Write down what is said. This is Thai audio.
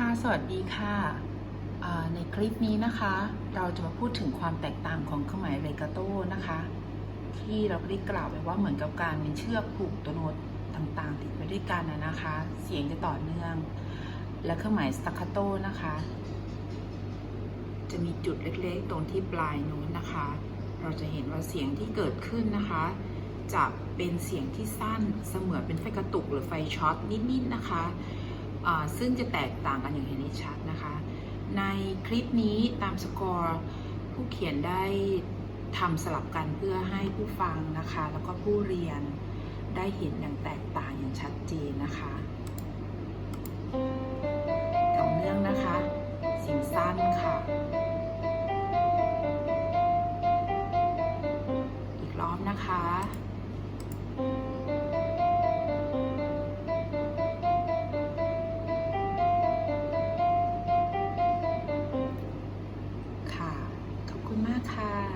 ค่ะ สวัสดีค่ะ ในคลิปนี้นะคะ เราจะมาพูดถึงความแตกต่างของเครื่องหมายเรกาโต้นะคะ ที่เราได้กล่าวไปว่าเหมือนกับการมีเชือกผูกตัวโน้ตต่างๆ ติดไปด้วยกันนะคะ เสียงจะต่อเนื่อง และเครื่องหมายสต a ค c โต้นะคะ จะมีจุดเล็กๆ ตรงที่ปลายโน้ตนะคะ เราจะเห็นว่าเสียงที่เกิดขึ้นนะคะ จะเป็นเสียงที่สั้นเสมือนเป็นไฟกระตุกหรือไฟช็อตนิดๆนะคะ ซึ่งจะแตกต่างกันอย่างเห็นได้ชัดนะคะ ในคลิปนี้ตามสกอร์ผู้เขียนได้ทำสลับกันเพื่อให้ผู้ฟังนะคะ แล้วก็ผู้เรียนได้เห็นอย่างแตกต่างอย่างชัดเจนนะคะต่อเนื่องนะคะเสียงสั้นค่ะ อีกรอบนะคะ คุณมากค่ะ